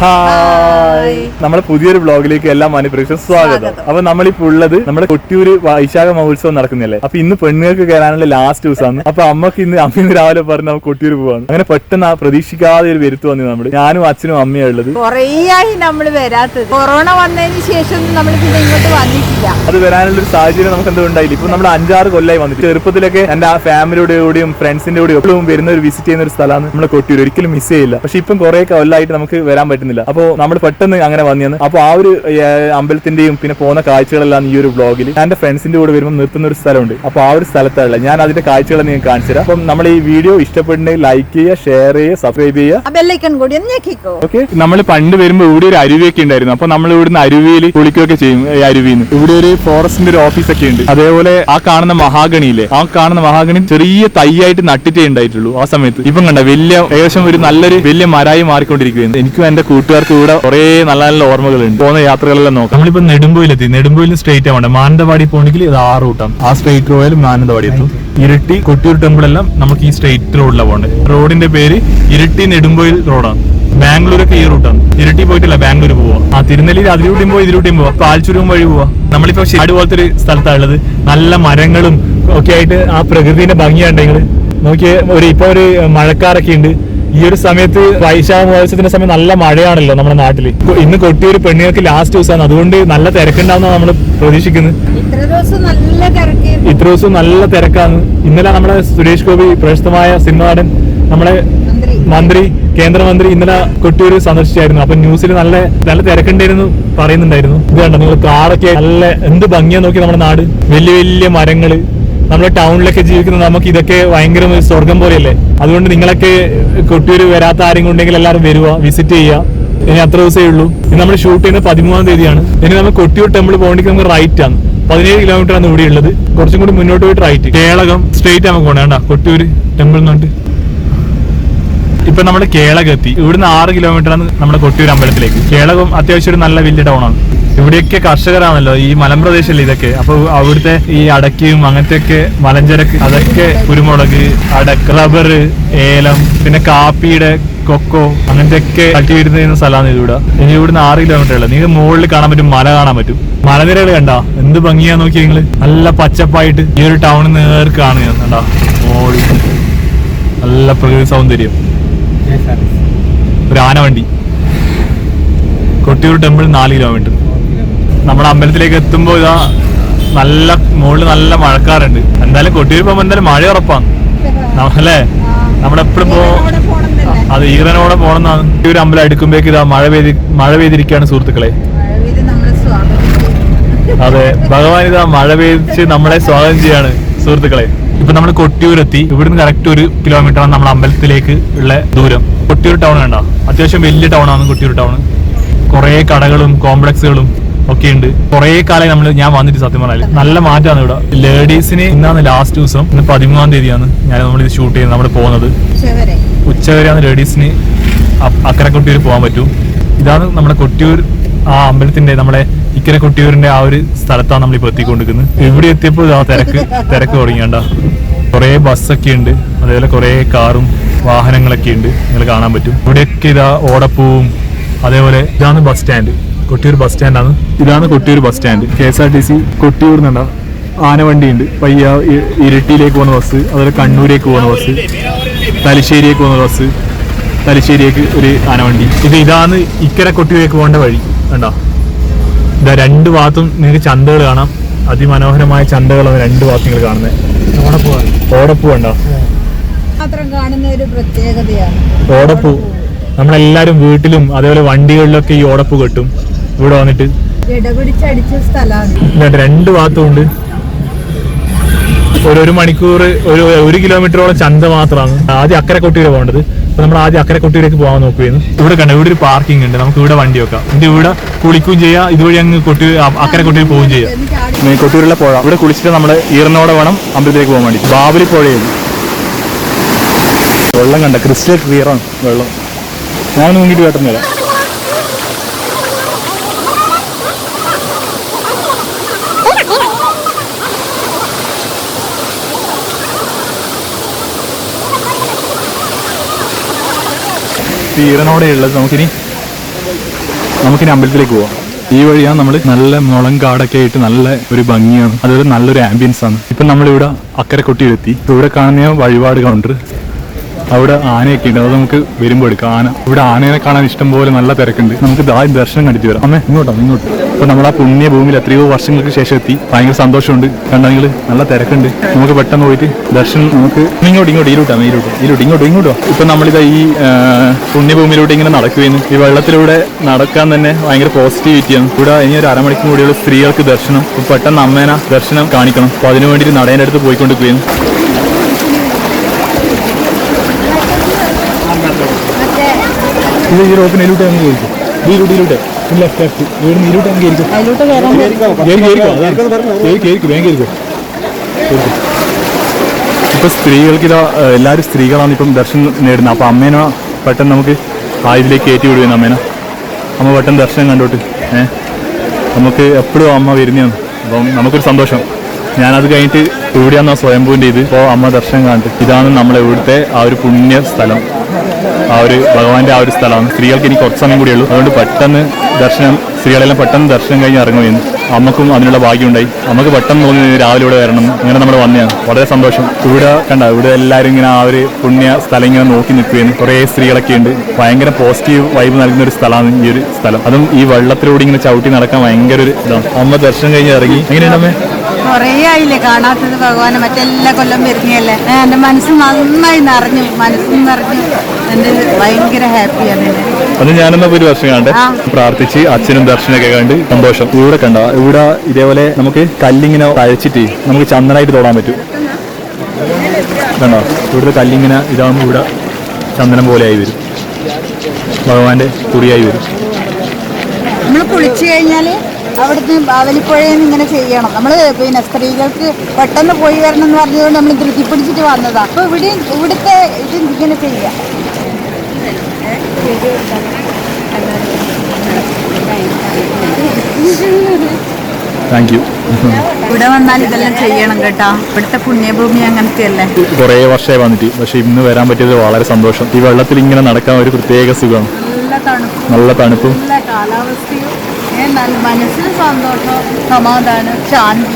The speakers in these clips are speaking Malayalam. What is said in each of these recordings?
ഹായ്. നമ്മളെ പുതിയൊരു ബ്ലോഗിലേക്ക് എല്ലാ മാനിപ്രേക്ഷകർക്കും സ്വാഗതം. അപ്പൊ നമ്മളിപ്പോ ഉള്ളത് നമ്മുടെ കൊട്ടിയൂര് വൈശാഖ മഹോത്സവം നടക്കുന്നില്ലേ അപ്പൊ ഇന്ന് പെണ്ണുകൾക്ക് കയറാനുള്ള ലാസ്റ്റ് ദിവസമാണ്. അപ്പൊ അമ്മയ്ക്ക് ഇന്ന് അമ്മ ഇന്ന് രാവിലെ പറഞ്ഞ് നമുക്ക് കൊട്ടിയൂര് പോവാണ്. അങ്ങനെ പെട്ടെന്ന് ആ പ്രതീക്ഷിക്കാതെ ഒരു വരുത്തു വന്നു നമ്മൾ. ഞാനും അച്ഛനും അമ്മയും ഉള്ളത്. കൊറേയായി നമ്മൾ വരാത്തത്. കൊറോണ വന്നതിന് ശേഷം നമ്മൾ പിന്നെ ഇങ്ങോട്ട് വന്നിട്ടില്ല. അത് വരാനുള്ള ഒരു സാഹചര്യം നമുക്ക് എന്തോ ഉണ്ടായില്ല. ഇപ്പൊ നമ്മൾ അഞ്ചാറ് കൊല്ലായി വന്നിട്ട്. ചെറുപ്പത്തിലൊക്കെ എന്റെ ആ ഫാമിലിയുടെ കൂടെയും ഫ്രണ്ട്സിന്റെ കൂടെയും എപ്പോഴും വരുന്ന ഒരു വിസിറ്റ് ചെയ്യുന്ന ഒരു സ്ഥലമാണ് നമ്മുടെ കൊട്ടിയൂർ ഒരിക്കലും മിസ് ചെയ്യില്ല. പക്ഷെ ഇപ്പം കുറെ കൊല്ലമായിട്ട് നമുക്ക് വരാൻ പറ്റുന്നില്ല അപ്പോൾ നമ്മൾ പെട്ടെന്ന് അങ്ങനെ വന്നിരുന്നു അപ്പോൾ ആ ഒരു അമ്പലത്തിന്റെയും പിന്നെ പോകുന്ന കാഴ്ചകളെല്ലാം ഈ ഒരു ഞാൻ എന്റെ ഫ്രണ്ട്സിന്റെ കൂടെ വരുമ്പോൾ നിർത്തുന്ന ഒരു സ്ഥലമുണ്ട്. അപ്പോൾ ആ ഒരു സ്ഥലത്താണ് ഞാൻ അതിന്റെ കാഴ്ചകൾ നിങ്ങൾക്ക് കാണിച്ചു തരാം. അപ്പം നമ്മൾ ഈ വീഡിയോ ഇഷ്ടപ്പെടുന്നെങ്കിൽ ലൈക്ക് ചെയ്യുക ഷെയർ ചെയ്യുക സബ്സ്ക്രൈബ് ചെയ്യുക. ഓക്കെ നമ്മൾ പണ്ട് വരുമ്പോൾ ഇവിടെ ഒരു അരുവിയൊക്കെ ഉണ്ടായിരുന്നു. അപ്പൊ നമ്മൾ ഇവിടുന്ന് അരുവിയിൽ കുളിക്കുകയൊക്കെ ചെയ്യും ഈ നിന്ന് ഇവിടെ ഒരു ഫോറസ്റ്റിന്റെ ഒരു ഓഫീസ് ഒക്കെ ഉണ്ട്. അതേപോലെ ആ കാണുന്ന മഹാഗണിയില്ലേ? ആ കാണുന്ന മഹാഗണി ചെറിയ തൈയായിട്ട് നട്ടിട്ടേ ഉണ്ടായിട്ടുള്ളൂ ആ സമയത്ത്. ഇപ്പം കണ്ട വലിയ ഏകദേശം ഒരു നല്ലൊരു വലിയ മരായി മാറിക്കൊണ്ടിരിക്കുകയാണ്. എനിക്കും എന്റെ കൂട്ടുകാർക്ക് കൂടെ കുറെ നല്ല നല്ല ഓർമ്മകളുണ്ട്. പോകുന്ന യാത്രകളെല്ലാം നോക്കാം. നമ്മളിപ്പോ നെടുമ്പോയിലെത്തി. നെടുമ്പോയിൽ സ്ട്രേറ്റ് ആവണ്ട മാനന്തവാടി പോകണമെങ്കിൽ ഇത് ആ റൂട്ടാണ്. ആ സ്ട്രേറ്റ് റോയിൽ മാനന്തവാടി എത്തും. ഇരിട്ടി കൊട്ടിയൂർ ടെമ്പിൾ എല്ലാം നമുക്ക് ഈ സ്ട്രേറ്റ് റോഡിലാണ് പോകേണ്ടത് റോഡിന്റെ പേര് ഇരിട്ടി നെടുമ്പോയിൽ റോഡാണ്. ബാംഗ്ലൂരൊക്കെ ഈ റൂട്ടാണ്. ഇരട്ടി പോയിട്ടില്ല ബാംഗ്ലൂർ പോവാ. ആ തിരുനെല്ലി അതിലൂടെയും പോയി ഇതിലൂടെയും പോവാ. പാൽച്ചുരും വഴി പോവാ. നമ്മളിപ്പോ ഷാട് പോലത്തെ ഒരു സ്ഥലത്താണ് ഉള്ളത്. നല്ല മരങ്ങളും ഒക്കെ ആയിട്ട് ആ പ്രകൃതിന്റെ ഭംഗിയാണ് നിങ്ങൾ നോക്കിയേ ഒരു ഇപ്പൊ ഒരു മഴക്കാറൊക്കെ ഉണ്ട്. ഈ ഒരു സമയത്ത് വൈശാഖ മഹോത്സവത്തിന്റെ സമയം നല്ല മഴയാണല്ലോ നമ്മുടെ നാട്ടിൽ ഇന്ന് കൊട്ടിയൂർ പെണ്ണുങ്ങൾക്ക് ലാസ്റ്റ് ദിവസമാണ്. അതുകൊണ്ട് നല്ല തിരക്കുണ്ടാവുന്ന നമ്മൾ പ്രതീക്ഷിക്കുന്നത്. ഇത്ര ദിവസം നല്ല തിരക്കാണ്. ഇന്നലെ നമ്മുടെ സുരേഷ് ഗോപി പ്രശസ്തമായ സിനിമ നടൻ നമ്മളെ മന്ത്രി. മന്ത്രി കേന്ദ്രമന്ത്രി ഇന്നലെ കൊട്ടിയൂർ സന്ദർശിച്ചായിരുന്നു. അപ്പൊ ന്യൂസിൽ നല്ല നല്ല തിരക്കുണ്ടായിരുന്നു പറയുന്നുണ്ടായിരുന്നു. ഇത് കണ്ടോ നിങ്ങൾ കാറൊക്കെ നല്ല എന്ത് ഭംഗിയാ നോക്കി നമ്മുടെ നാട്. വലിയ വലിയ മരങ്ങൾ. നമ്മുടെ ടൗണിലൊക്കെ ജീവിക്കുന്ന നമുക്ക് ഇതൊക്കെ ഭയങ്കര സ്വർഗം പോലെയല്ലേ? അതുകൊണ്ട് നിങ്ങളൊക്കെ കൊട്ടിയൂർ വരാത്ത ആരെങ്കിലും ഉണ്ടെങ്കിൽ എല്ലാവരും വരുക വിസിറ്റ് ചെയ്യുക ഇനി അത്ര ദിവസമേ ഉള്ളൂ. ഇനി നമ്മൾ ഷൂട്ട് ചെയ്യുന്നത് പതിമൂന്നാം തീയതിയാണ്. ഇനി നമ്മൾ കൊട്ടിയൂർ ടെമ്പിൾ പോകണമെങ്കിൽ നമുക്ക് റൈറ്റ് ആണ്. പതിനേഴ് കിലോമീറ്റർ ആണ് ഇവിടെ ഉള്ളത്. കുറച്ചും കൂടി മുന്നോട്ട് പോയിട്ട് റൈറ്റ് കേളകം സ്ട്രെയിറ്റ് നമുക്ക് പോകണം കേട്ടോ. കൊട്ടിയൂർ ടെമ്പിൾ എന്നിട്ട് ഇപ്പൊ നമ്മുടെ കേളകം എത്തി ഇവിടുന്ന് ആറ് കിലോമീറ്റർ ആണ് നമ്മുടെ കൊട്ടിയൂർ അമ്പലത്തിലേക്ക്. കേളകം അത്യാവശ്യം ഒരു നല്ല വലിയ ടൗൺ ആണ്. ഇവിടെയൊക്കെ കർഷകരാണല്ലോ ഈ മലമ്പ്രദേശമല്ലേ ഇതൊക്കെ? അപ്പൊ അവിടുത്തെ ഈ അടക്കയും അങ്ങനത്തെയൊക്കെ മലഞ്ചരക്ക് അതൊക്കെ കുരുമുളക് അടക്ക റബ്ബർ ഏലം പിന്നെ കാപ്പിയുടെ കൊക്കോ അങ്ങനത്തെയൊക്കെ കൾട്ടിവേറ്റ് ചെയ്യുന്ന സ്ഥലമാണ് ഇതിവിടെ. ഇനി ഇവിടുന്ന് ആറ് കിലോമീറ്റർ ഉള്ളത് നിങ്ങൾക്ക് മുകളിൽ കാണാൻ പറ്റും മല കാണാൻ പറ്റും. മലനിരകൾ കണ്ട? എന്ത് ഭംഗിയാ നോക്കി നിങ്ങൾ? നല്ല പച്ചപ്പായിട്ട് ഈ ഒരു ടൗണിൽ നേർക്ക് കാണുന്നുണ്ടോ കണ്ടാ? മോളിൽ. നല്ല പ്രകൃതി സൗന്ദര്യം. ഒരു ആനവണ്ടി. കൊട്ടിയൂർ ടെമ്പിൾ നാല് കിലോമീറ്റർ നമ്മുടെ അമ്പലത്തിലേക്ക് എത്തുമ്പോൾ ഇതാ നല്ല മുകളിൽ നല്ല മഴക്കാറുണ്ട്. എന്തായാലും കൊട്ടിയൂർ പോകുമ്പോൾ എന്തായാലും മഴ ഉറപ്പാണ്. അല്ലേ? നമ്മളെപ്പോഴും പോ അത് ഈറനോടെ പോണെന്നാണ്. ഈ ഒരു അമ്പലം അടുക്കുമ്പോഴേക്ക് ഇതാ മഴ പെയ്തി മഴ പെയ്തിരിക്കുകയാണ് സുഹൃത്തുക്കളെ. അതെ. ഭഗവാൻ ഇതാ മഴ പെയ്ച്ച് നമ്മളെ സ്വാഗതം ചെയ്യാണ് സുഹൃത്തുക്കളെ. ഇപ്പൊ നമ്മൾ കൊട്ടിയൂരെത്തി. ഇവിടുന്ന് കറക്റ്റ് ഒരു കിലോമീറ്റർ ആണ് നമ്മുടെ അമ്പലത്തിലേക്ക് ഉള്ള ദൂരം. കൊട്ടിയൂർ ടൗൺ വേണ്ട അത്യാവശ്യം വലിയ ടൗൺ ആണ് കൊട്ടിയൂർ ടൗൺ കുറെ കടകളും കോംപ്ലക്സുകളും ഒക്കെ ഉണ്ട് കുറെ കാലം നമ്മൾ ഞാൻ വന്നിട്ട് സത്യം പറഞ്ഞാൽ. നല്ല മാറ്റമാണ് ഇവിടെ. ലേഡീസിന് ഇന്നാണ് ലാസ്റ്റ് ദിവസം. ഇന്ന് പതിമൂന്നാം തീയതിയാണ് ഞാൻ നമ്മൾ ഇത് ഷൂട്ട് ചെയ്യുന്നത് നമ്മൾ പോകുന്നത്. ഉച്ചവരെ ഉച്ചവരെയാണ് ലേഡീസിന് അക്കരെ കൊട്ടിയൂർ പോകാൻ പറ്റും. ഇതാണ് നമ്മുടെ കൊട്ടിയൂർ ആ അമ്പലത്തിന്റെ നമ്മളെ ഇക്കര കൊട്ടിയൂരിന്റെ ആ ഒരു സ്ഥലത്താണ് നമ്മൾ ഇപ്പൊ എത്തിക്കൊണ്ടിരിക്കുന്നത്. ഇവിടെ എത്തിയപ്പോൾ ആ തിരക്ക് തിരക്ക് തുടങ്ങിയണ്ട കുറേ ബസ്സൊക്കെ ഉണ്ട്. അതേപോലെ കുറേ കാറും വാഹനങ്ങളൊക്കെ ഉണ്ട്. നിങ്ങൾ കാണാൻ പറ്റും. ഇവിടെയൊക്കെ ഇതാ ഓടപ്പൂവും അതേപോലെ ഇതാണ് ബസ് സ്റ്റാൻഡ് കൊട്ടിയൂർ ബസ് സ്റ്റാൻഡാണ്. ഇതാണ് Kottiyoor bus stand. K S R T C Kottiyoor നിന്നുണ്ട ആനവണ്ടി ഉണ്ട് പയ്യ ഇരട്ടിയിലേക്ക് പോകുന്ന ബസ് അതുപോലെ കണ്ണൂരേക്ക് പോകുന്ന ബസ് തലശ്ശേരിയേക്ക് പോകുന്ന ബസ് തലശ്ശേരിയേക്ക് ഒരു ആനവണ്ടി. ഇത് ഇതാണ് ഇക്കര കൊട്ടിയൂരേക്ക് പോകേണ്ട വഴി. കണ്ടോ? ഇതാ രണ്ട് ഭാഗത്തും നിങ്ങൾക്ക് ചന്തകൾ കാണാം. അതിമനോഹരമായ ചന്തകളാണ് രണ്ട് ഭാഗത്ത് നിങ്ങൾ കാണുന്നത് ഓടപ്പൂ. കണ്ടോ? മാത്രം കാണുന്ന ഒരു പ്രത്യേകതയാണ്. ഓടപ്പൂ. നമ്മളെല്ലാരും വീട്ടിലും അതേപോലെ വണ്ടികളിലൊക്കെ ഈ ഓടപ്പൂ കെട്ടും. ഇവിടെ വന്നിട്ട്. രണ്ടു സ്ഥലമാണ്. ഇതാ രണ്ട് ഭാഗത്തും ഉണ്ട് ഒരു ഒരു മണിക്കൂർ ഒരു ഒരു കിലോമീറ്ററോളം ചന്ത മാത്രമാണ്. ആദ്യം അക്കരെ കുട്ടിയിലെ പോകേണ്ടത്. അപ്പൊ നമ്മൾ ആദ്യം അക്കരെ കൊട്ടിയൂരേക്ക് പോകാൻ നോക്കുകയായിരുന്നു ഇവിടെ കണ്ട ഇവിടെ ഒരു പാർക്കിംഗ് ഉണ്ട്. നമുക്ക് ഇവിടെ വണ്ടി വെക്കാം. എന്നിട്ട് ഇവിടെ കുളിക്കുകയും ചെയ്യാം. ഇതുവഴി അങ്ങ് കുട്ടി അക്കരെ കൊട്ടിയൂർ പോവുകയും ചെയ്യാം. കൊട്ടിയൂരിലെ പുഴ. ഇവിടെ കുളിച്ചിട്ട് നമ്മൾ ഈറിനോടെ വേണം അമ്പലത്തിലേക്ക് പോകാൻ വേണ്ടി ബാബലി പുഴയും വെള്ളം കണ്ട ക്രിസ്റ്റൽ ക്ലിയർ ആണ് വെള്ളം ഞാൻ മുന്നിട്ട് കേട്ടുന്നില്ല ഈറനോടെ ഉള്ളത് നമുക്കിനി നമുക്കിനി അമ്പലത്തിലേക്ക് പോവാം. ഈ വഴിയാണ് നമ്മൾ നല്ല മുളം കാടൊക്കെ ആയിട്ട് നല്ല ഒരു ഭംഗിയാണ്. അതൊരു നല്ലൊരു ആംബിയൻസ് ആണ്. ഇപ്പൊ നമ്മളിവിടെ അക്കരെ കൊട്ടിയിലെത്തി ഇവിടെ കാണുന്ന വഴിപാട് കൗണ്ടർ അവിടെ ആനയൊക്കെ ഉണ്ട്. അത് നമുക്ക് വരുമ്പോൾ എടുക്കാം. ആന ഇവിടെ ആനയെ കാണാൻ ഇഷ്ടം പോലെ നല്ല തിരക്കുണ്ട്. നമുക്ക് ദാരി ദർശനം കണ്ടിട്ട് വരാം. അമ്മേ ഇങ്ങോട്ടോ ഇങ്ങോട്ട് അപ്പൊ നമ്മൾ ആ പുണ്യ ഭൂമിയിൽ എത്രയോ വർഷങ്ങൾക്ക് ശേഷം എത്തി. ഭയങ്കര സന്തോഷമുണ്ട്. കണ്ടെങ്കിൽ നല്ല തിരക്കുണ്ട്. നമുക്ക് പെട്ടെന്ന് പോയിട്ട് ദർശനം നമുക്ക് ഇങ്ങോട്ട് ഇങ്ങോട്ട് ഇരുട്ടാ ഇരുട്ട് ഇരുട്ട് ഇങ്ങോട്ട് ഇങ്ങോട്ടോ ഇപ്പൊ നമ്മളിതാ ഈ പുണ്യഭൂമിയിലൂടെ ഇങ്ങനെ നടക്കുകയാണ്. ഈ വെള്ളത്തിലൂടെ നടക്കാൻ തന്നെ ഭയങ്കര പോസിറ്റിവിറ്റിയാണ്. ഇവിടെ ഇനി ഒരു അരമണിക്കൂർ കൂടിയുള്ള സ്ത്രീകൾക്ക് ദർശനം. പെട്ടെന്ന് അമ്മേന ദർശനം കാണിക്കണം. അപ്പൊ അതിനു വേണ്ടിയിട്ട് നടേന്റെ അടുത്ത് പോയിക്കൊണ്ടിരിക്കുകയാണ്. ഇത് ഈ റോപ്പിന് ഇരുട്ട് അങ്ങ് കയറിക്കും ഈ ഇരുട്ട് ലെഫ്റ്റ് ലെഫ്റ്റ് വീടിന് ഇരുട്ട് അതാണ് കേറി വേഗം കേറിക്കോ. ഇപ്പൊ സ്ത്രീകൾക്ക് ഇതാ എല്ലാരും എല്ലാവരും സ്ത്രീകളാണ് ഇപ്പം ദർശനം നേടുന്നത്. അപ്പൊ അമ്മേനെ പെട്ടെന്ന് നമുക്ക് ആയതിലേക്ക് കയറ്റി വിടുകയാണ് അമ്മേനെ. അമ്മ പെട്ടെന്ന് ദർശനം കണ്ടോട്ട്. ഏഹ് നമുക്ക് എപ്പോഴും അമ്മ വരുന്നതാണ്. അപ്പം നമുക്കൊരു സന്തോഷം. ഞാനത് കഴിഞ്ഞിട്ട് ഇവിടെയാണ് സ്വയംഭൂവിന്റെ ഇത്. ഇപ്പോൾ അമ്മ ദർശനം കാണിട്ട് ഇതാണ് നമ്മളെ ഇവിടുത്തെ ആ ഒരു പുണ്യ സ്ഥലം. ആ ഒരു ഭഗവാന്റെ ആ ഒരു സ്ഥലമാണ്. സ്ത്രീകൾക്ക് ഇനി കുറച്ച് സമയം കൂടിയേ ഉള്ളൂ. അതുകൊണ്ട് പെട്ടെന്ന് ദർശനം സ്ത്രീകളെല്ലാം പെട്ടെന്ന് ദർശനം കഴിഞ്ഞ് ഇറങ്ങുകയും അമ്മക്കും അതിനുള്ള ഭാഗ്യമുണ്ടായി. നമുക്ക് പെട്ടെന്ന് തോന്നി രാവിലെ ഇവിടെ വരണം. അങ്ങനെ നമ്മൾ വന്നതാണ്. വളരെ സന്തോഷം. ഇവിടെ കണ്ട ഇവിടെ എല്ലാവരും ഇങ്ങനെ ആ ഒരു പുണ്യ സ്ഥലം ഇങ്ങനെ നോക്കി നിൽക്കുകയാണ്. കുറേ സ്ത്രീകളൊക്കെ ഉണ്ട്. ഭയങ്കര പോസിറ്റീവ് വൈബ് നൽകുന്ന ഒരു സ്ഥലമാണ് ഈ ഒരു സ്ഥലം. അതും ഈ വെള്ളത്തിലൂടെ ഇങ്ങനെ ചവിട്ടി നടക്കാൻ ഭയങ്കര ഒരു ഇതാണ്. അമ്മ ദർശനം കഴിഞ്ഞ് ഇറങ്ങി. എങ്ങനെയുണ്ട് അമ്മേ? കൊറേ ആയില്ലേ കാണാത്തത് ഭഗവാനെ മറ്റെല്ലാ കൊല്ലം വരുന്നതല്ലേ? എന്റെ മനസ്സ് നന്നായി നിറഞ്ഞു മനസ്സും നിറഞ്ഞു. എന്റെ ഭയങ്കര ഹാപ്പിയാണ് എന്നെ. അത് ഞാനെന്നാ ഒരു വർഷം കണ്ട്. പ്രാർത്ഥിച്ച് അച്ഛനും ദർശനമൊക്കെ കണ്ട് സന്തോഷം. ഇവിടെ കണ്ട? ഇവിടെ ഇതേപോലെ നമുക്ക് കല്ലിങ്ങനെ തഴച്ചിട്ട് നമുക്ക് ചന്ദനായിട്ട് തൊടാൻ പറ്റും. കണ്ടോ? ഇവിടുത്തെ കല്ലിങ്ങനെ ഇതാകുമ്പോൾ ഇവിടെ ചന്ദനം പോലെ ആയി വരും. ഭഗവാന്റെ കുറിയായി വരും. നമ്മൾ കുളിച്ചു കഴിഞ്ഞാൽ അവിടുന്ന് വലിപ്പുഴയിൽ നിന്ന് ഇങ്ങനെ ചെയ്യണം. നമ്മൾ പിന്നെ സ്ത്രീകൾക്ക് പെട്ടെന്ന് പോയി വരണം എന്ന് പറഞ്ഞതുകൊണ്ട് നമ്മൾ ധൃതി പിടിച്ചിട്ട് വന്നതാ. അപ്പോൾ ഇവിടെ ഇവിടുത്തെ ഇത് ഇങ്ങനെ ചെയ്യാം. താങ്ക് യു ഇവിടെ വന്നാൽ ഇതെല്ലാം ചെയ്യണം കേട്ടോ. ഇവിടുത്തെ പുണ്യഭൂമി അങ്ങനത്തെ അല്ലേ കുറേ വർഷമായി വന്നിട്ട്. പക്ഷെ ഇന്ന് വരാൻ പറ്റിയത് വളരെ സന്തോഷം. ഈ വെള്ളത്തിൽ ഇങ്ങനെ നടക്കാൻ ഒരു പ്രത്യേക സുഖം നല്ല തണുപ്പ്. നല്ല കാലാവസ്ഥയും. മനസ്സിന് സന്തോഷം സമാധാനം ശാന്തി.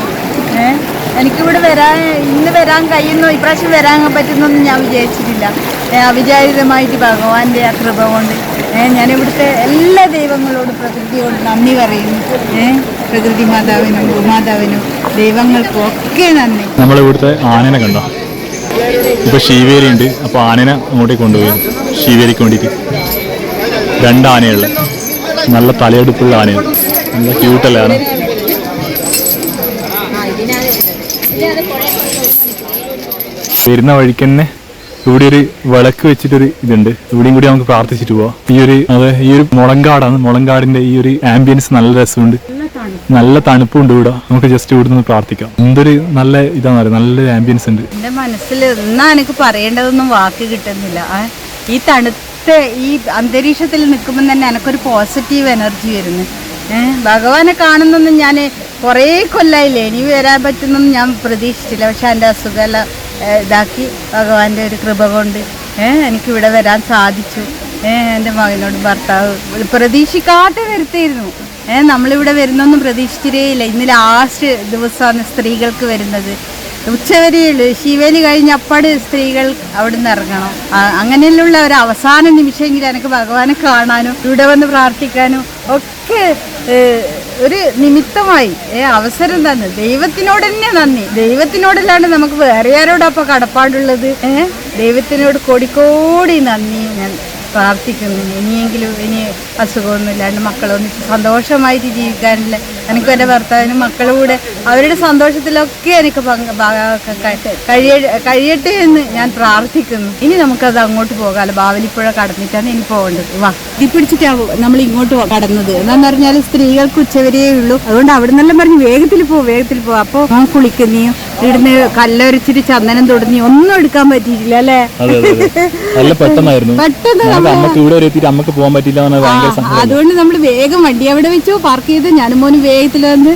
ഏഹ് എനിക്കിവിടെ വരാൻ ഇന്ന് വരാൻ കഴിയുന്നു? ഇപ്രാവശ്യം വരാൻ പറ്റുന്നൊന്നും ഞാൻ വിചാരിച്ചിട്ടില്ല. അവിചാരിതമായിട്ട് ഭഗവാന്റെ ആ കൃപ കൊണ്ട്. ഞാൻ ഇവിടുത്തെ എല്ലാ ദൈവങ്ങളോടും പ്രകൃതിയോട് നന്ദി പറയുന്നു. പ്രകൃതി മാതാവിനും ഭൂമാതാവിനും ദൈവങ്ങൾക്കും ഒക്കെ നന്ദി. നമ്മൾ ഇവിടുത്തെ ആനനെ കണ്ടോ? ഇപ്പൊ ശിവേരി ഉണ്ട് അപ്പൊ ആനനെ അങ്ങോട്ടേക്ക് കൊണ്ടുപോയി. ശിവേരിക്ക് വേണ്ടിയിട്ട്. രണ്ട് നല്ല തലയെടുപ്പുള്ള ആനയാണ്. നല്ല ക്യൂട്ടല്ലാണ് വരുന്ന വഴിക്ക് തന്നെ ഇവിടെ ഒരു വിളക്ക് വെച്ചിട്ടൊരു ഇതുണ്ട്. ഇവിടെയും കൂടി നമുക്ക് പ്രാർത്ഥിച്ചിട്ട് പോവാം. ഈ ഒരു അതെ ഈ ഒരു മുളങ്കാടാണ്. മുളങ്കാടിന്റെ ഈ ഒരു ആംബിയൻസ് നല്ല രസമുണ്ട്. നല്ല തണുപ്പുണ്ട് ഇവിടെ. നമുക്ക് ജസ്റ്റ് ഇവിടെ നിന്ന് പ്രാർത്ഥിക്കാം. എന്തൊരു നല്ല ഇതാന്ന് പറയുക നല്ലൊരു ആംബിയൻസ് ഉണ്ട്. എന്റെ മനസ്സിൽ എന്നാ എനിക്ക് പറയേണ്ടതൊന്നും വാക്ക് കിട്ടുന്നില്ല. ഈ തണുത്ത ഈ അന്തരീക്ഷത്തിൽ നിൽക്കുമ്പോൾ തന്നെ എനിക്കൊരു പോസിറ്റീവ് എനർജി വരുന്നു. ഭഗവാനെ കാണുന്നൊന്നും ഞാൻ കുറേ കൊല്ലായില്ലേ? ഇനി വരാൻ പറ്റുന്നൊന്നും ഞാൻ പ്രതീക്ഷിച്ചില്ല. പക്ഷെ എന്റെ അസുഖമെല്ലാം ഇതാക്കി ഭഗവാന്റെ ഒരു കൃപ കൊണ്ട് എനിക്കിവിടെ വരാൻ സാധിച്ചു. എന്റെ മകനോട് ഭർത്താവ് പ്രതീക്ഷിക്കാതെ വരുത്തായിരുന്നു. ഏഹ് നമ്മളിവിടെ വരുന്നൊന്നും പ്രതീക്ഷിച്ചിട്ടേയില്ല. ഇന്ന് ലാസ്റ്റ് ദിവസമാണ് സ്ത്രീകൾക്ക് വരുന്നത്. ഉച്ചവരെയുള്ളൂ ശിവേലി കഴിഞ്ഞ അപ്പാട് സ്ത്രീകൾ അവിടെ നിന്ന് ഇറങ്ങണം അങ്ങനെയുള്ള ഒരു അവസാന നിമിഷമെങ്കിലും എനിക്ക് ഭഗവാനെ കാണാനും ഇവിടെ വന്ന് പ്രാർത്ഥിക്കാനും ഒക്കെ ഒരു നിമിത്തമായി ഏ അവസരം തന്നെ. ദൈവത്തിനോട് തന്നെ നന്ദി. ദൈവത്തിനോടല്ലാണ്ട് നമുക്ക് വേറെ ആരോടൊപ്പം കടപ്പാടുള്ളത്? ഏഹ് ദൈവത്തിനോട് കോടിക്കോടി നന്ദി ഞാൻ പ്രാർത്ഥിക്കുന്നു. ഇനിയെങ്കിലും ഇനി അസുഖമൊന്നുമില്ലാണ്ട് മക്കളൊന്നിച്ച് സന്തോഷമായിട്ട് ജീവിക്കാനുള്ള എനിക്ക് എന്റെ ഭർത്താവിനും മക്കളും കൂടെ അവരുടെ സന്തോഷത്തിലൊക്കെ എനിക്ക് കഴിയ കഴിയട്ടെ എന്ന് ഞാൻ പ്രാർത്ഥിക്കുന്നു. ഇനി നമുക്കത് അങ്ങോട്ട് പോകാമല്ലോ. ബാവലിപ്പുഴ കടന്നിട്ടാണ് ഇനി പോകേണ്ടത്. വാ. ഇത് പിടിച്ചിട്ടാണ് നമ്മൾ ഇങ്ങോട്ട് കടന്നത്. എന്താന്ന് പറഞ്ഞാൽ സ്ത്രീകൾക്ക് ഉച്ചവരെയേ ഉള്ളൂ. അതുകൊണ്ട് അവിടെ നിന്നെല്ലാം പറഞ്ഞ് വേഗത്തിൽ പോ വേഗത്തിൽ പോ. അപ്പോൾ കുളിക്കുന്നീയും ഇവിടുന്ന് കല്ലൊരച്ചിട്ട് ചന്ദനം തുടങ്ങി ഒന്നും എടുക്കാൻ പറ്റിയിട്ടില്ല അല്ലേ? നല്ല പെട്ടെന്നായിരുന്നു. പെട്ടെന്ന് അമ്മയ്ക്ക് ഇവിടെ വരെ എത്തിയിട്ട് അമ്മയ്ക്ക് പോകാൻ പറ്റില്ല അതുകൊണ്ട് നമ്മൾ വേഗം വണ്ടി അവിടെ വെച്ചോ പാർക്ക് ചെയ്ത്. ഞാനും മോനും വേഗത്തിൽ വന്ന്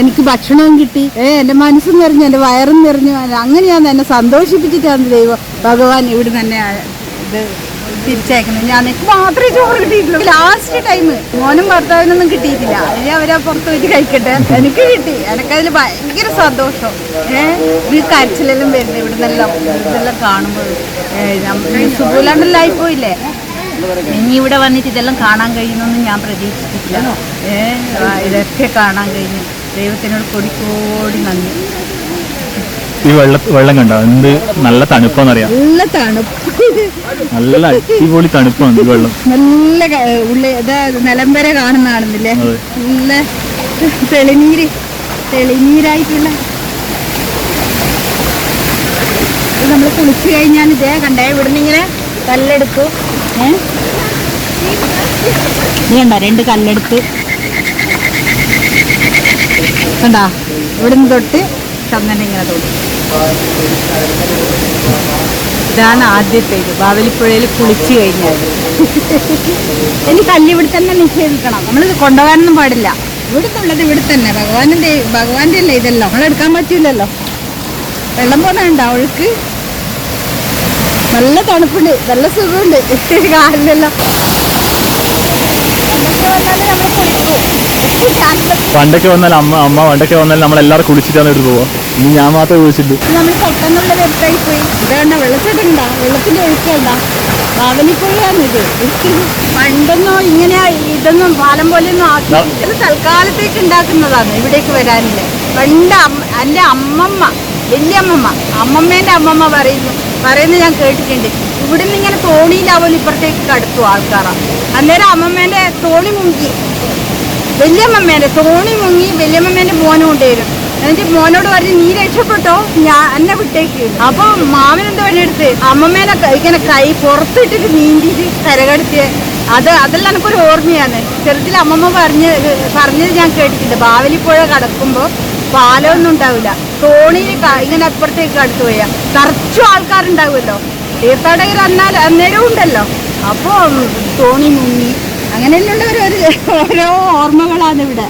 എനിക്ക് ഭക്ഷണവും കിട്ടി. ഏ എന്റെ മനസ്സും നിറഞ്ഞു എന്റെ വയറും നിറഞ്ഞു. അങ്ങനെയാണ് എന്നെ സന്തോഷിപ്പിച്ചിട്ടാണ് ദൈവം ഭഗവാൻ ഇവിടെ തന്നെ ഇത് തിരിച്ചയക്കുന്നത്. ഞാൻ എനിക്ക് മാത്രമേ ചോറ് കിട്ടിയിട്ടുള്ളൂ. ലാസ്റ്റ് ടൈം മോനും ഭർത്താവിനൊന്നും കിട്ടിയിട്ടില്ല. ഇനി അവരാ പുറത്ത് പോയിട്ട് കഴിക്കട്ടെ. എനിക്ക് കിട്ടി. എനിക്കതിൽ ഭയങ്കര സന്തോഷം. ഏഹ് ഈ കരച്ചിലെല്ലാം വരുന്നത് ഇവിടെ നിന്നെല്ലാം ഇതെല്ലാം കാണുമ്പോൾ ലൈഫ് പോയില്ലേ ഇനി ഇവിടെ വന്നിട്ട് ഇതെല്ലാം കാണാൻ കഴിയുമെന്ന് ഞാൻ പ്രതീക്ഷിച്ചിട്ടില്ല. ഏഹ് ഇതൊക്കെ കാണാൻ കഴിഞ്ഞു. ദൈവത്തിനോട് കൊടിക്കോടി കോടി നന്ദി. ഈ വെള്ള വെള്ളം കണ്ടോ? എന്ത് നല്ല തണുപ്പാന്നറിയാം. നല്ല തണുപ്പ്. നല്ല അടിപൊളി തണുപ്പാണ് ഈ വെള്ളം. നല്ല ഉള്ളി ഇതാ നിലം വരെ കാണുന്ന കാണുന്നില്ലേ. നല്ല തെളിനീര് തെളിനീരായിട്ടുള്ള. നമ്മൾ കുളിച്ചു കഴിഞ്ഞാൽ ഇതേ കണ്ടേ ഇവിടുന്ന് ഇങ്ങനെ കല്ലെടുത്തു ഏ? നീ കണ്ട രണ്ട് കല്ലെടുത്ത്. കണ്ടാ? ഇവിടുന്ന് തൊട്ട് ചന്ദനെ ഇങ്ങനെ തൊട്ട് ഇതാണ് ആദ്യത്തേത് ബാവലിപ്പുഴയിൽ കുളിച്ചു കഴിഞ്ഞാൽ ഇനി കല്ല് ഇവിടെ തന്നെ നിക്ഷേപിക്കണം നമ്മൾ കൊണ്ടുപോകാനൊന്നും പാടില്ല. ഇവിടുന്നുള്ളത് ഇവിടെ തന്നെ. ഭഗവാന്റെ ഭഗവാന്റെ അല്ലേ ഇതല്ലോ? നമ്മൾ എടുക്കാൻ പറ്റൂലല്ലോ. വെള്ളം പോകുന്നുണ്ടോ അവൾക്ക്? നല്ല തണുപ്പുണ്ട്. നല്ല സുഖമുണ്ട്. കാലിലെല്ലാം നമ്മൾ നമ്മൾ കുളിക്കും. പണ്ടൊക്കെ വന്നാൽ അമ്മ അമ്മ പണ്ടൊക്കെ വന്നാൽ നമ്മൾ എല്ലാവരും കുളിച്ചിട്ടാണ് എടുത്ത് പോവാ ഇനി ഞാൻ മാത്രമേ കുളിച്ചിട്ടു. നമ്മൾ പെട്ടെന്നുള്ള വെബ്സൈറ്റ് പോയി. ഇതാണ്ട വെള്ളച്ചാട്ടം ഉണ്ടാ വെള്ളത്തിന്റെ ഒഴുക്കുണ്ടാ? ഇത്? പണ്ടൊന്നും ഇങ്ങനെ ഇതൊന്നും പാലം പോലെയൊന്നും ആക്കി ഇത് തൽക്കാലത്തേക്ക് ഉണ്ടാക്കുന്നതാണ് ഇവിടേക്ക് വരാനില്ല. പണ്ട് അമ്മമ്മ എന്റെ അമ്മമ്മ വലിയമ്മമ്മ അമ്മമ്മേന്റെ അമ്മമ്മ പറയുന്നു പറയുന്നത് ഞാൻ കേട്ടിട്ടുണ്ട്. ഇവിടുന്ന് ഇങ്ങനെ തോണിയിലാവലും ഇപ്പുറത്തേക്ക് കടത്തും ആൾക്കാറാണ് അന്നേരം അമ്മമ്മേന്റെ തോണി മുങ്ങി. വല്യമ്മേന്റെ തോണി മുങ്ങി വല്യമ്മേന്റെ മോനും കൊണ്ടുവരും. എന്നിട്ട് മോനോട് പറഞ്ഞ് നീ രക്ഷപ്പെട്ടോ? ഞാൻ എന്നെ വിട്ടേക്ക്. അപ്പൊ മാമൻ എന്താ പണിയെടുത്ത് അമ്മമ്മേനെ ഇങ്ങനെ കൈ പുറത്തിട്ടിട്ട് നീന്തിയിട്ട് കരകടത്തിയ അത് അതെല്ലാം എനിക്കൊരു ഓർമ്മയാണ്. ചെറുതിൽ അമ്മമ്മ പറഞ്ഞ് പറഞ്ഞത് ഞാൻ കേട്ടിട്ടുണ്ട്. ബാവലിപ്പുഴ കടക്കുമ്പോൾ പാലമൊന്നും ഉണ്ടാവില്ല. തോണിയിൽ ഇങ്ങനെ അപ്പുറത്തേക്ക് കടത്തു പോയാ. നിറച്ചും ആൾക്കാരുണ്ടാവുമല്ലോ. തീർത്ഥാടകർ അന്നാൽ അന്നേരവും ഉണ്ടല്ലോ. അപ്പോൾ തോണി മുങ്ങി. അങ്ങനെയുള്ള ഒരു ഓരോ ഓർമ്മകളാണ് ഇവിടെ.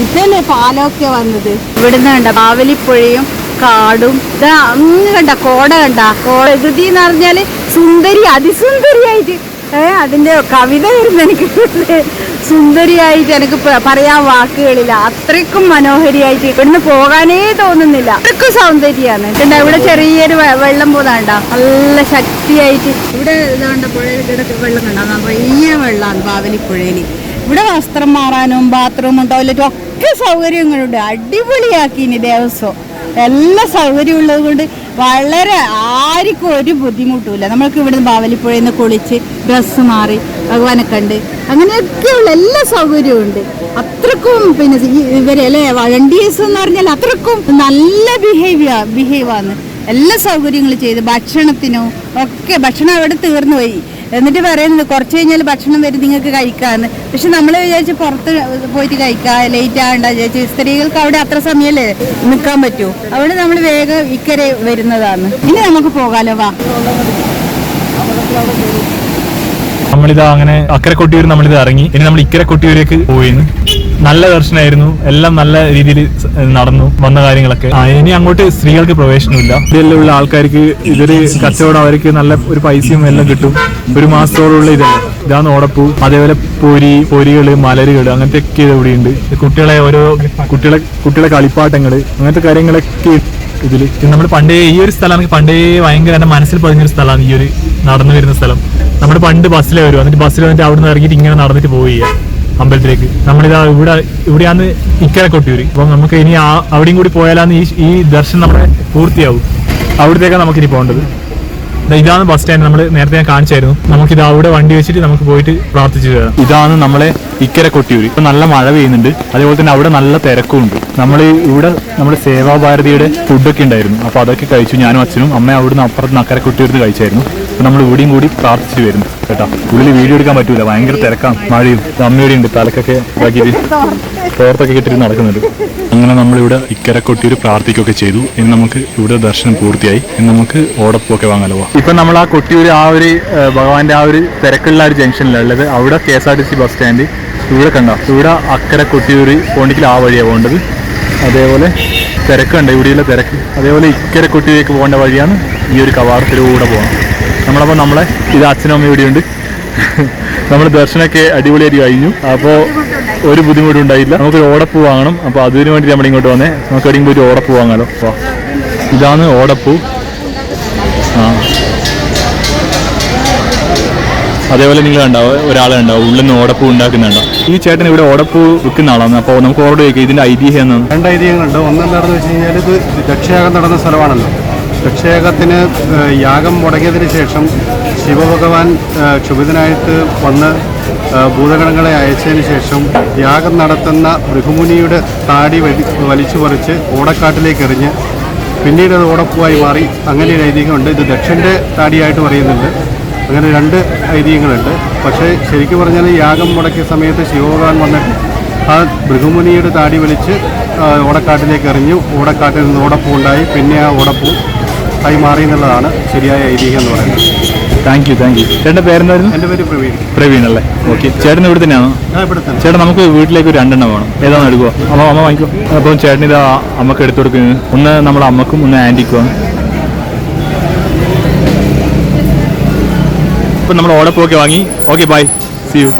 ഇതല്ലേ പാലമൊക്കെ വന്നത്? ഇവിടുന്ന് കണ്ട ബാവലിപ്പുഴയും കാടും. ഇതാ അങ്ങ് കണ്ട കോട കണ്ട. കോട എന്ന് പറഞ്ഞാൽ സുന്ദരി അതിസുന്ദരിയായിട്ട് ഏ അതിന്റെ കവിത വരുന്ന എനിക്ക് സുന്ദരിയായിട്ട് എനിക്ക് പറയാൻ വാക്കുകളില്ല. അത്രയ്ക്കും മനോഹരിയായിട്ട് ഇവിടുന്ന് പോകാനേ തോന്നുന്നില്ല. അത്രയ്ക്കും സൗന്ദര്യമാണ്. പിന്നെ ഇവിടെ ചെറിയൊരു വെള്ളം പോതാണ്ട നല്ല ശക്തിയായിട്ട്. ഇവിടെ ഇതാണ്ട പുഴയിൽ കിടക്ക് വെള്ളം കണ്ടാകും വലിയ വെള്ളമാണ് ബാവലിപ്പുഴയിൽ ഇവിടെ വസ്ത്രം മാറാനും ബാത്റൂമും ടോയ്ലറ്റും ഒക്കെ സൗകര്യങ്ങളുണ്ട്. അടിപൊളിയാക്കി ഇനി ദേവസ്വം. എല്ലാ സൗകര്യം ഉള്ളത് കൊണ്ട് വളരെ ആർക്കും ഒരു ബുദ്ധിമുട്ടുമില്ല. നമ്മൾക്ക് ഇവിടുന്ന് ബാവലിപ്പുഴയിൽ നിന്ന് കുളിച്ച് ഡ്രസ്സ് മാറി ഭഗവാനെ കണ്ട്. അങ്ങനെയൊക്കെയുള്ള എല്ലാ സൗകര്യവും ഉണ്ട്. അത്രക്കും പിന്നെ ഇവരല്ലേ വളണ്ടിയേഴ്സ് എന്ന് പറഞ്ഞാൽ അത്രക്കും നല്ല ബിഹേവിയർ ബിഹേവാണ് എല്ലാ സൗകര്യങ്ങളും ചെയ്ത് ഭക്ഷണത്തിനും ഒക്കെ ഭക്ഷണം അവിടെ തീർന്നു പോയി. എന്നിട്ട് പറയുന്നത് കുറച്ച് കഴിഞ്ഞാൽ ഭക്ഷണം വരും നിങ്ങൾക്ക് കഴിക്കാമെന്ന് പക്ഷെ നമ്മൾ വിചാരിച്ച് പുറത്ത് പോയിട്ട് കഴിക്കാം ലേറ്റ് ആകണ്ട വിചാരിച്ച് സ്ത്രീകൾക്ക് അവിടെ അത്ര സമയമല്ലേ നിൽക്കാൻ പറ്റൂ. അവിടെ നമ്മൾ വേഗം ഇക്കരെ വരുന്നതാണ്. ഇനി നമുക്ക് പോകാലോ വാ. നമ്മളിതാ അങ്ങനെ അക്കരെ കൊട്ടിയൂർ നമ്മളിത് ഇറങ്ങി. ഇനി നമ്മൾ ഇക്കരെ കൊട്ടിയൂരേക്ക് പോയിന്ന്. നല്ല ദർശനമായിരുന്നു എല്ലാം നല്ല രീതിയിൽ നടന്നു വന്ന കാര്യങ്ങളൊക്കെ. ഇനി അങ്ങോട്ട് സ്ത്രീകൾക്ക് പ്രവേശനമില്ല ഇതിലുള്ള ആൾക്കാർക്ക് ഇതൊരു കച്ചവടം അവർക്ക് നല്ല ഒരു പൈസയും എല്ലാം കിട്ടും. ഒരു മാസത്തോടുള്ള ഇതല്ല ഇതാണ് ഓടപ്പൂ. അതേപോലെ പൊരി പൊരികൾ മലരുകൾ അങ്ങനത്തെ ഒക്കെ ഇവിടെ ഉണ്ട് കുട്ടികളെ ഓരോ കുട്ടികളെ കുട്ടികളെ കളിപ്പാട്ടങ്ങൾ അങ്ങനത്തെ കാര്യങ്ങളൊക്കെ ഇതിൽ. നമ്മൾ പണ്ടേ ഈ ഒരു സ്ഥലമാണ് പണ്ടേ ഭയങ്കര എന്റെ മനസ്സിൽ പതിഞ്ഞൊരു സ്ഥലമാണ് ഈ ഒരു നടന്നു വരുന്ന സ്ഥലം. നമ്മൾ പണ്ട് ബസ്സിലെ വരും എന്നിട്ട് ബസ്സിൽ വന്നിട്ട് അവിടെ നിന്ന് ഇറങ്ങിയിട്ട് ഇങ്ങനെ നടന്നിട്ട് പോയി അമ്പലത്തിലേക്ക്. നമ്മളിതാ ഇവിടെ ഇവിടെയാണ് ഇക്കരെ കൊട്ടിയൂര്. അപ്പൊ നമുക്ക് ഇനി ആ അവിടെയും കൂടി പോയാലാണ് ഈ ഈ ദർശനം നമ്മുടെ പൂർത്തിയാവും. അവിടത്തേക്കാണ് നമുക്കിനി പോകേണ്ടത്. ഇതാണ് ബസ് സ്റ്റാൻഡ് നമ്മൾ നേരത്തെ ഞാൻ കാണിച്ചായിരുന്നു. നമുക്ക് ഇത് അവിടെ വണ്ടി വെച്ചിട്ട് നമുക്ക് പോയിട്ട് പ്രാർത്ഥിച്ചു കയറാം. ഇതാണ് നമ്മളെ ഇക്കര കൊട്ടിയൂര്. ഇപ്പൊ നല്ല മഴ പെയ്യുന്നുണ്ട്. അതേപോലെ തന്നെ അവിടെ നല്ല തിരക്കും ഉണ്ട് നമ്മൾ ഇവിടെ നമ്മുടെ സേവാഭാരതിയുടെ ഫുഡൊക്കെ ഉണ്ടായിരുന്നു. അപ്പൊ അതൊക്കെ കഴിച്ചു ഞാനും അച്ഛനും. അമ്മ അവിടുന്ന് അപ്പുറത്ത് നക്കര കൊട്ടിയൂർന്ന് കഴിച്ചായിരുന്നു. അപ്പൊ നമ്മൾ ഇവിടെയും കൂടി പ്രാർത്ഥിച്ചു വരുന്നു. കേട്ടോ. ഉള്ളിൽ വീഡിയോ എടുക്കാൻ പറ്റൂല. ഭയങ്കര തിരക്കാണ്. മഴയും അമ്മയുടെ ഉണ്ട്. തലക്കൊക്കെ ഇതാക്കിയിട്ട് തോർത്തൊക്കെ കിട്ടിയിട്ട് നടക്കുന്നുണ്ട്. അങ്ങനെ നമ്മളിവിടെ ഇക്കര കൊട്ടിയൂർ പ്രാർത്ഥിക്കുകയൊക്കെ ചെയ്തു. ഇനി നമുക്ക് ഇവിടെ ദർശനം പൂർത്തിയായി. ഇനി നമുക്ക് ഓടപ്പൊക്കെ വാങ്ങാലോ. ഇപ്പൊ നമ്മൾ ആ കൊട്ടിയൂർ ആ ഒരു ഭഗവാന്റെ ആ ഒരു തിരക്കുള്ള ആ ഒരു ജംഗ്ഷനിലാണ് ഉള്ളത്. അവിടെ K S R T C bus stand. ഇവിടെ കണ്ടോ? ഇവിടെ അക്കര കൊട്ടിയൂർ പോണ്ടിക്കൽ ആ വഴിയാണ് പോകേണ്ടത്. അതേപോലെ തിരക്കുണ്ട്. ഇവിടെയുള്ള തിരക്ക്. അതേപോലെ ഇക്കര കൊട്ടിയൂരേക്ക് പോകേണ്ട വഴിയാണ് ഈ ഒരു കവാടത്തിലൂടെ പോകണം. നമ്മളപ്പോൾ നമ്മളെ ഇത് അച്ഛനും അമ്മയും ഇവിടെയുണ്ട് നമ്മൾ ദർശനമൊക്കെ അടിപൊളിയായിട്ട് കഴിഞ്ഞു. അപ്പോൾ ഒരു ബുദ്ധിമുട്ടും ഉണ്ടായില്ല നമുക്ക് ഓടപ്പൂ വാങ്ങണം. അപ്പോൾ അതിന് വേണ്ടി നമ്മൾ ഇങ്ങോട്ട് വന്നേ. നമുക്ക് എവിടെയും പോയിട്ട് ഓടപ്പൂ വാങ്ങാലോ. അപ്പോൾ ഇതാണ് ഓടപ്പൂ. ആ. അതേപോലെ നിങ്ങൾ കണ്ടാവും ഒരാളെ ഉണ്ടാവും ഉള്ളിൽ നിന്ന് ഓടപ്പൂ ഉണ്ടാക്കുന്നുണ്ടോ? ഈ ചേട്ടൻ ഇവിടെ ഓടപ്പൂ വിൽക്കുന്ന ആളാണ്. അപ്പോൾ നമുക്ക് ഓർഡർ ചോദിക്കാം ഇതിന്റെ ഐതിഹ്യം എന്നാണ് രണ്ട് ഐതിഹ്യങ്ങളുണ്ട്. ഒന്നെന്താണെന്ന് വെച്ച് കഴിഞ്ഞാൽ ഇത് ദക്ഷയാഗം നടന്ന സ്ഥലമാണല്ലോ. ദക്ഷയാഗത്തിന് യാഗം മുടങ്ങിയതിന് ശേഷം ശിവഭഗവാൻ ക്ഷുഭിതനായിട്ട് വന്ന് ഭൂതഗണങ്ങളെ അയച്ചതിന് ശേഷം യാഗം നടത്തുന്ന ഭൃഗുമുനിയുടെ താടി വലി വലിച്ചു പറിച്ച് ഓടക്കാട്ടിലേക്ക് എറിഞ്ഞ് പിന്നീട് അത് ഓടപ്പൂവായി മാറി. അങ്ങനെ ഒരു ഐതിഹ്യമുണ്ട്. ഇത് ദക്ഷന്റെ താടിയായിട്ട് പറയുന്നുണ്ട്. അങ്ങനെ രണ്ട് ഐതിഹ്യങ്ങളുണ്ട്. പക്ഷേ ശരിക്കും പറഞ്ഞാൽ യാഗം മുടക്കിയ സമയത്ത് ശിവഭഗവാൻ വന്നിട്ട് ആ ഭൃഗുമുനിയുടെ താടി വലിച്ച് ഓടക്കാട്ടിലേക്ക് എറിഞ്ഞു. ഓടക്കാട്ടിൽ നിന്ന് ഓടപ്പൂ ഉണ്ടായി. പിന്നെ ആ ഓടപ്പൂ ആയി മാറി എന്നുള്ളതാണ് ശരിയായ ഐതിഹ്യം എന്ന് പറയുന്നത്. താങ്ക് യു താങ്ക് യു ചേട്ടന്റെ പേരെന്തായിരുന്നു? എന്റെ പേര് പ്രവീൺ. പ്രവീൺ അല്ലേ? ഓക്കെ ചേട്ടൻ ഇവിടെ തന്നെയാണോ? ഞാൻ ഇവിടെ തന്നെ. ചേട്ടാ നമുക്ക് വീട്ടിലേക്ക് ഒരു രണ്ടെണ്ണം വേണം. ഏതാണ് എടുക്കുക? അമ്മ അമ്മ വാങ്ങിക്കോ. അപ്പം ചേട്ടൻ ഇത് അമ്മയ്ക്ക് എടുത്തു കൊടുക്കുന്നത്. ഒന്ന് നമ്മുടെ അമ്മക്കും ഒന്ന് ആന്റിക്കുമാണ് ഇപ്പം നമ്മൾ ഓടപ്പൊക്കെ വാങ്ങി. Okay bye see you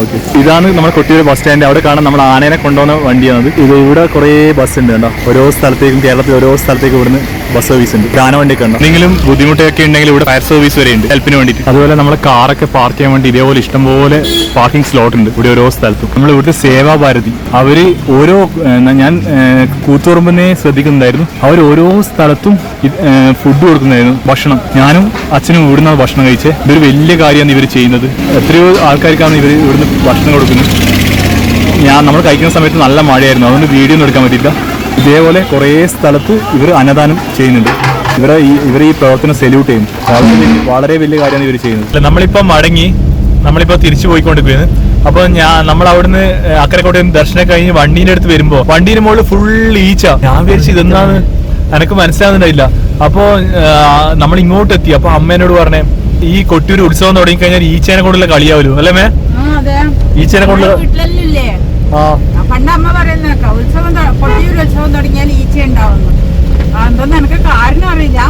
okay ഇതാണ് നമ്മുടെ കൊട്ടിയൂർ ബസ് സ്റ്റാൻഡ് അവിടെ കാണാൻ നമ്മൾ ആനേനെ കൊണ്ടുപോകുന്ന വണ്ടിയാണത്. ഇത് ഇവിടെ കുറേ ബസ് ഉണ്ട് കേട്ടോ. ഓരോ സ്ഥലത്തേക്കും കേരളത്തിൽ ഓരോ സ്ഥലത്തേക്കും ഇവിടുന്ന് ബസ് സർവീസ് ഉണ്ട്. ഗാന വണ്ടിയൊക്കെ ഉണ്ട്? എന്തെങ്കിലും ബുദ്ധിമുട്ടൊക്കെ ഉണ്ടെങ്കിൽ ഇവിടെ ഫയർ സർവീസ് വരെ ഉണ്ട്. ഹെൽപ്പിന് വേണ്ടിയിട്ട്. അതുപോലെ നമ്മൾ കാറൊക്കെ പാർക്ക് ചെയ്യാൻ വേണ്ടി ഇതേപോലെ ഇഷ്ടംപോലെ പാർക്കിംഗ് സ്ലോട്ട് ഉണ്ട്. ഇവിടെ ഓരോ സ്ഥലത്തും. നമ്മൾ ഇവിടുത്തെ സേവാഭാരതി അവർ ഓരോ ഞാൻ കൂത്തുറമ്പിനെ ശ്രദ്ധിക്കുന്നുണ്ടായിരുന്നു. അവർ ഓരോ സ്ഥലത്തും ഫുഡ് കൊടുക്കുന്നതായിരുന്നു ഭക്ഷണം. ഞാനും അച്ഛനും ഇവിടുന്ന് ഭക്ഷണം കഴിച്ചേ. ഇതൊരു വലിയ കാര്യമാണ് ഇവർ ചെയ്യുന്നത്. എത്രയോ ആൾക്കാർക്കാണ് ഇവർ ഇവിടുന്ന് ഭക്ഷണം കൊടുക്കുന്നത്. ഞാൻ നമ്മൾ കഴിക്കുന്ന സമയത്ത് നല്ല മഴയായിരുന്നു. അതുകൊണ്ട് വീഡിയോ ഒന്നും എടുക്കാൻ പറ്റില്ല ഇതേപോലെ കുറേ സ്ഥലത്ത് ഇവർ അന്നദാനം ചെയ്യുന്നുണ്ട്. ഇവരെ ഈ ഇവർ ഈ പ്രവർത്തനം സെല്യൂട്ട് ചെയ്യും വളരെ വലിയ- കാര്യമാണ് ഇവർ ചെയ്യുന്നത്. നമ്മളിപ്പോൾ മടങ്ങി നമ്മളിപ്പോൾ തിരിച്ചു പോയിക്കൊണ്ടിരിക്കുന്നത് അപ്പൊ ഞാൻ നമ്മൾ അവിടുന്ന് അക്കരക്കോട്ടയിൽ നിന്ന് ദർശനം കഴിഞ്ഞ് വണ്ടീന്റെ അടുത്ത് വരുമ്പോൾ വണ്ടീന്റെ മുകളിൽ ഫുൾ ഈച്ച. ഞാൻ വിചാരിച്ചു ഇതെന്താണ്? എനക്ക് മനസ്സിലാവുന്നുണ്ടായില്ല. അപ്പോ നമ്മൾ ഇങ്ങോട്ട് എത്തി അപ്പൊ അമ്മേനോട് പറഞ്ഞേ ഈ കൊട്ടിയൂർ ഉത്സവം തുടങ്ങി കഴിഞ്ഞാൽ ഈച്ചേനെ കൊണ്ടുള്ള കളിയാവല്ലോ അല്ലേ മേ? ഈച്ചേനെ കൊണ്ടുള്ള ആ. പണ്ട് അമ്മ പറയുന്നേക്ക ഉത്സവം പൊട്ടിയൊരു കൊട്ടിയൂർ ഉത്സവം തുടങ്ങിയാൽ ഈച്ച ഉണ്ടാവുന്നു എന്തോന്ന് എനിക്ക് കാരണം അറിയില്ല.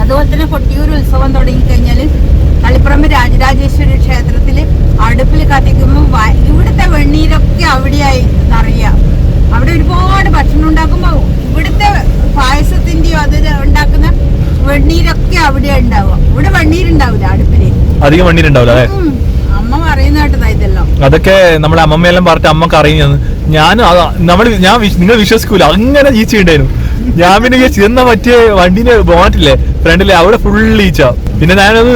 അതുപോലെ തന്നെ പൊട്ടിയൂർ ഉത്സവം തുടങ്ങി കഴിഞ്ഞാൽ തളിപ്പറമ്പ് രാജരാജേശ്വരി ക്ഷേത്രത്തിൽ അടുപ്പിൽ കത്തിക്കുമ്പോൾ ഇവിടുത്തെ വെണ്ണീരൊക്കെ അവിടെയായി നിറയാം. അവിടെ ഒരുപാട് ഭക്ഷണം ഉണ്ടാക്കുമ്പോൾ ഇവിടുത്തെ പായസത്തിന്റെയോ അത് ഉണ്ടാക്കുന്ന വെണ്ണീരൊക്കെ അവിടെ ഉണ്ടാവുക. ഇവിടെ വെണ്ണീരുണ്ടാവില്ല അടുപ്പിൽ. അധികം വെണ്ണീരുണ്ടാവില്ല. അമ്മ പറയുന്ന കേട്ടതാ ഇതെല്ലാം. അതൊക്കെ നമ്മളെ അമ്മമ്മയെല്ലാം പറഞ്ഞിട്ട് അമ്മയ്ക്ക് അറിയുന്നത് ഞാൻ നമ്മൾ ഞാൻ നിങ്ങൾ വിശ്വസിക്കൂല. അങ്ങനെ ഈച്ച ഉണ്ടായിരുന്നു ഞാൻ പിന്നെ വിചാരിച്ചു എന്നാ മറ്റേ വണ്ടീന്റെ ബോട്ടില്ലേ ഫ്രണ്ടിലെ അവിടെ ഫുൾ ഈച്ച. പിന്നെ ഞാനത്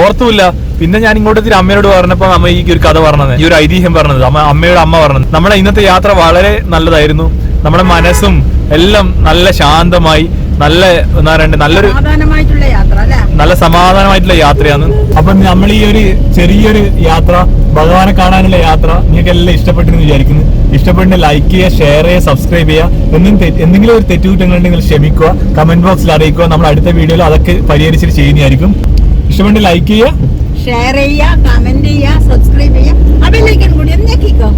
ഓർത്തുമില്ല. പിന്നെ ഞാൻ ഇങ്ങോട്ട് അമ്മയോട് പറഞ്ഞപ്പോ അമ്മ ഈ ഒരു കഥ പറഞ്ഞത് ഈ ഒരു ഐതിഹ്യം പറഞ്ഞത് അമ്മ അമ്മയോട് അമ്മ പറഞ്ഞത്. നമ്മുടെ ഇന്നത്തെ യാത്ര വളരെ നല്ലതായിരുന്നു. നമ്മുടെ മനസ്സും എല്ലാം നല്ല ശാന്തമായി നല്ല എന്താ പറയണ്ടേ നല്ലൊരു സമാധാനമായിട്ടുള്ള യാത്ര അല്ലേ? നല്ല സമാധാനമായിട്ടുള്ള യാത്രയാണ്. അപ്പൊ നമ്മൾ ഈ ഒരു ചെറിയൊരു യാത്ര ഭഗവാനെ കാണാനുള്ള യാത്ര നിങ്ങൾക്ക് എല്ലാം ഇഷ്ടപ്പെട്ടെന്ന് വിചാരിക്കുന്നു. ഇഷ്ടപ്പെട്ട ലൈക്ക് ചെയ്യുക ഷെയർ ചെയ്യുക സബ്സ്ക്രൈബ് ചെയ്യുക. എന്നും എന്തെങ്കിലും ഒരു തെറ്റുകുറ്റങ്ങളുണ്ടെങ്കിൽ ക്ഷമിക്കുക. കമന്റ് ബോക്സിൽ അറിയിക്കുക. നമ്മൾ അടുത്ത വീഡിയോയിൽ അതൊക്കെ പരിഹരിച്ചിട്ട് ചെയ്യുന്നതായിരിക്കും. ഇഷ്ടപ്പെട്ട ലൈക്ക് ചെയ്യുക. ഷെയർ ചെയ്യുക കമന്റ് ചെയ്യുക സബ്സ്ക്രൈബ് ചെയ്യുക. ആ കൂടി ഒന്ന് ഞെക്കിക്കോ.